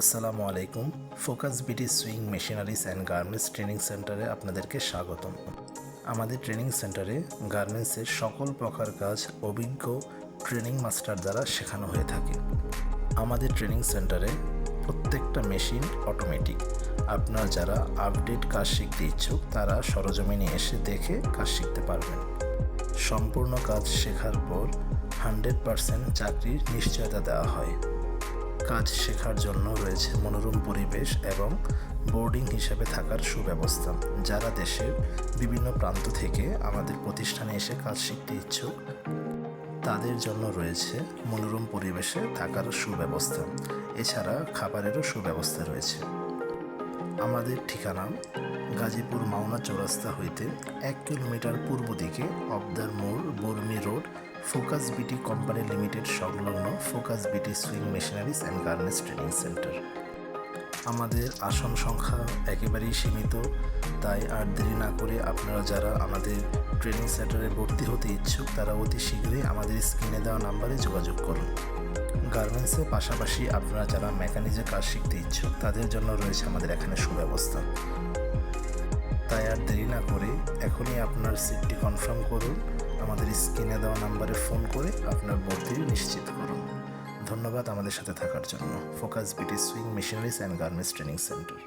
আসসালামু আলাইকুম। Focus BT sewing machineries and garments training সেন্টারে আপনাদেরকে স্বাগতম। আমাদের ট্রেনিং সেন্টারে গার্মেন্টসের সকল প্রকার কাজ, অভিজ্ঞ ট্রেনিং মাস্টার দ্বারা শেখানো হয়ে থাকে। আমাদের ট্রেনিং সেন্টারে প্রত্যেকটা মেশিন অটোমেটিক। আপনার যারা আপডেট কাজ শিখতে ইচ্ছুক, তারা সরজমিনে এসে দেখে কাজ শিখতে পারবেন। সম্পূর্ণ কাজ শেখার পর হান্ড্রেড পারসেন্ট চাকরির নিশ্চয়তা দেওয়া হয়। কাজ শেখার জন্য রয়েছে মনোরম পরিবেশ এবং বোর্ডিং হিসেবে থাকার সুব্যবস্থা, যারা দেশের বিভিন্ন প্রান্ত থেকে আমাদের প্রতিষ্ঠানে এসে কাজ শিখতে ইচ্ছুক, তাদের জন্য রয়েছে মনোরম পরিবেশে থাকার সুব্যবস্থা। এছাড়া খাবারেরও সুব্যবস্থা রয়েছে। আমাদের ঠিকানা গাজীপুর মাওনা চৌরাস্তা হইতে এক কিলোমিটার পূর্ব দিকে অবদার মোড়, Barmi road focus BT company limited সংলগ্ন focus BT sewing machineries and garments training centre. আমাদের আসন সংখ্যা একেবারেই সীমিত, তাই আর দেরি না করে আপনারা যারা আমাদের ট্রেনিং সেন্টারে ভর্তি হতে ইচ্ছুক, তারা অতি শীঘ্রই আমাদের স্ক্রিনে দেওয়া নাম্বারে যোগাযোগ করুন। গার্মেন্টসের পাশাপাশি আপনারা যারা মেকানিজে কাজ শিখতে ইচ্ছুক, তাদের জন্য রয়েছে আমাদের এখানে সুব্যবস্থা। তাই আর দেরি না করে এখনই আপনার সিটটি কনফার্ম করুন। আমাদের স্ক্রিনে দেওয়া নাম্বারে ফোন করে আপনার ভর্তি নিশ্চিত করুন। ধন্যবাদ আমাদের সাথে থাকার জন্য। Focus BT sewing machineries and garments training centre.